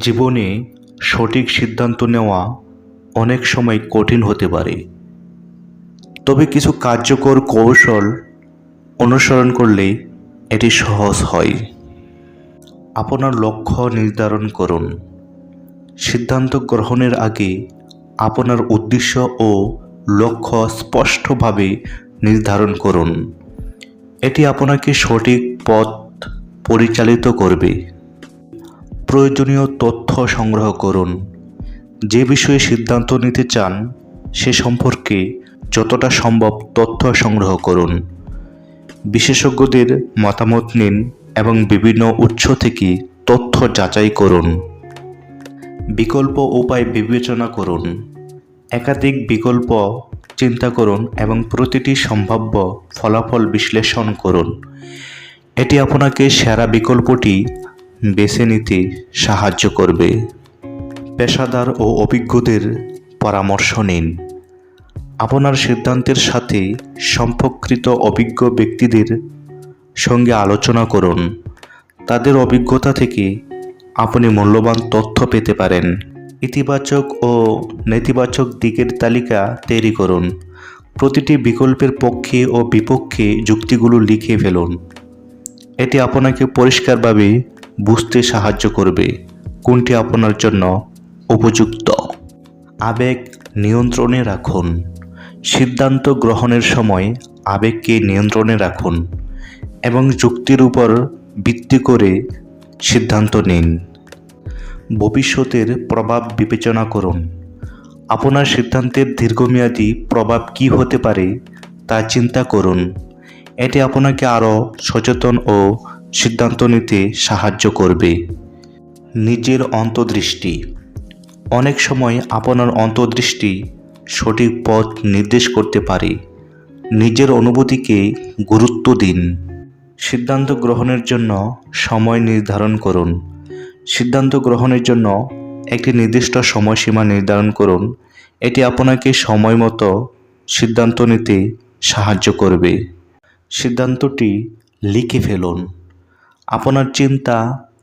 জীবনে সঠিক সিদ্ধান্ত নেওয়া অনেক সময় কঠিন হতে পারে। তবে কিছু কার্যকর কৌশল অনুসরণ করলে এটি সহজ হয়। আপনার লক্ষ্য নির্ধারণ করুন। সিদ্ধান্ত গ্রহণের আগে আপনার উদ্দেশ্য ও লক্ষ্য স্পষ্টভাবে নির্ধারণ করুন। এটি আপনাকে সঠিক পথ পরিচালিত করবে। প্রয়োজনীয় তথ্য সংগ্রহ করুন। যে বিষয়ে সিদ্ধান্ত নিতে চান, সে সম্পর্কে যতটা সম্ভব তথ্য সংগ্রহ করুন। বিশেষজ্ঞদের মতামত নিন এবং বিভিন্ন উৎস থেকে তথ্য যাচাই করুন। বিকল্প উপায় বিবেচনা করুন। একাধিক বিকল্প চিন্তা করুন এবং প্রতিটি সম্ভাব্য ফলাফল বিশ্লেষণ করুন। এটি আপনাকে সেরা বিকল্পটি বেছে নিতে সাহায্য করবে। পেশাদার ও অভিজ্ঞদের পরামর্শ নিন। আপনার সিদ্ধান্তের সাথে সম্পর্কিত অভিজ্ঞ ব্যক্তিদের সঙ্গে আলোচনা করুন। তাদের অভিজ্ঞতা থেকে আপনি মূল্যবান তথ্য পেতে পারেন। ইতিবাচক ও নেতিবাচক দিকের তালিকা তৈরি করুন। প্রতিটি বিকল্পের পক্ষে ও বিপক্ষে যুক্তিগুলো লিখে ফেলুন। এটি আপনাকে পরিষ্কারভাবে বুঝতে সাহায্য করবে। কোনটি আপনার জন্য উপযুক্ত? আবেগ নিয়ন্ত্রণে রাখুন। সিদ্ধান্ত গ্রহণের সময় আবেগকে নিয়ন্ত্রণে রাখুন এবং যুক্তির উপর ভিত্তি করে সিদ্ধান্ত নিন। ভবিষ্যতের প্রভাব বিবেচনা করুন। আপনার সিদ্ধান্তের দীর্ঘমেয়াদী প্রভাব কী হতে পারে তা চিন্তা করুন। এটি আপনাকে আরও সচেতন ও সিদ্ধান্ত নিতে সাহায্য করবে। নিজের অন্তর্দৃষ্টি। অনেক সময় আপনার অন্তর্দৃষ্টি সঠিক পথ নির্দেশ করতে পারে। নিজের অনুভূতিকে গুরুত্ব দিন। সিদ্ধান্ত গ্রহণের জন্য সময় নির্ধারণ করুন। সিদ্ধান্ত গ্রহণের জন্য একটি নির্দিষ্ট সময়সীমা নির্ধারণ করুন। এটি আপনাকে সময় মতো সিদ্ধান্ত নিতে সাহায্য করবে। সিদ্ধান্তটি লিখে ফেলুন। আপনার চিন্তা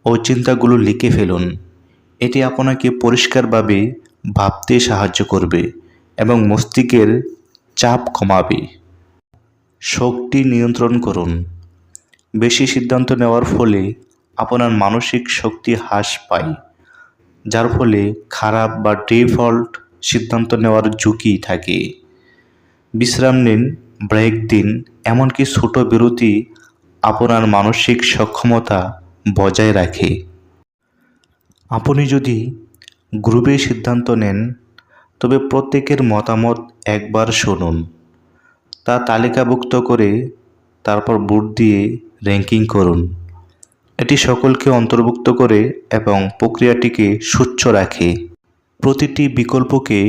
ও চিন্তাগুলো লিখে ফেলুন। এটি আপনাকে পরিষ্কারভাবে ভাবতে সাহায্য করবে এবং মস্তিষ্কের চাপ কমাবে। শক্তি নিয়ন্ত্রণ করুন। বেশি সিদ্ধান্ত নেওয়ার ফলে আপনার মানসিক শক্তি হ্রাস পায়, যার ফলে খারাপ বা ডিফল্ট সিদ্ধান্ত নেওয়ার ঝুঁকি থাকে। বিশ্রাম নিন, ব্রেক দিন, এমনকি ছোট বিরতি আপনার মানসিক সক্ষমতা বজায় রাখে। আপনি যদি গ্রুপে সিদ্ধান্ত নেন, তবে প্রত্যেকের মতামত একবার শুনুন। তা তালিকাভুক্ত করে তারপর বুট দিয়ে র্যাঙ্কিং করুন। এটি সকলকে অন্তর্ভুক্ত করে এবং প্রক্রিয়াটিকে সুচ্ছ রাখে। প্রতিটি বিকল্পকে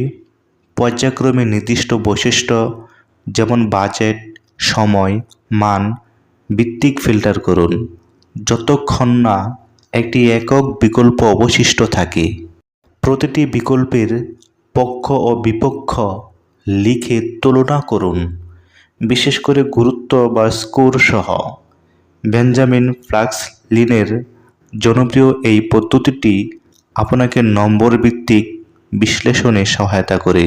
পর্যায়ক্রমে নির্দিষ্ট বৈশিষ্ট্য, যেমন বাজেট, সময়, মান ভিত্তিক ফিল্টার করুন, যতক্ষণ না একটি একক বিকল্প অবশিষ্ট থাকে। প্রতিটি বিকল্পের পক্ষ ও বিপক্ষ লিখে তুলনা করুন, বিশেষ করে গুরুত্ব বা স্কোর সহ। বেঞ্জামিন ফ্লাক্সলিনের জনপ্রিয় এই পদ্ধতিটি আপনাকে নম্বর ভিত্তিক বিশ্লেষণে সহায়তা করে।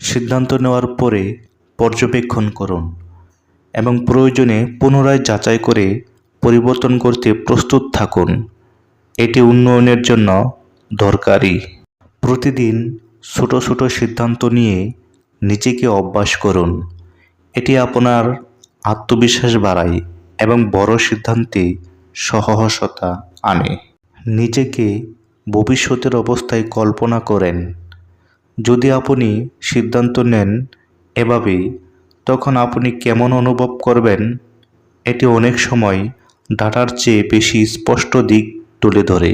সিদ্ধান্ত নেওয়ার পরে পর্যবেক্ষণ করুন। এবং প্রয়োজনে পুনরায় যাচাই করে পরিবর্তন করতে প্রস্তুত থাকুন। এটি উন্নয়নের জন্য দরকারি। প্রতিদিন ছোট ছোট সিদ্ধান্ত নিয়ে নিজেকে অভ্যাস করুন। এটি আপনার আত্মবিশ্বাস বাড়ায় এবং বড় সিদ্ধান্তে সহসতা আনে। নিজেকে ভবিষ্যতের অবস্থায় কল্পনা করেন। যদি আপনি সিদ্ধান্ত নেন এভাবে তখন আপনি কেমন অনুভব করবেন? এটি অনেক সময় ডাটার চেয়ে বেশি স্পষ্ট দিক তুলে ধরে।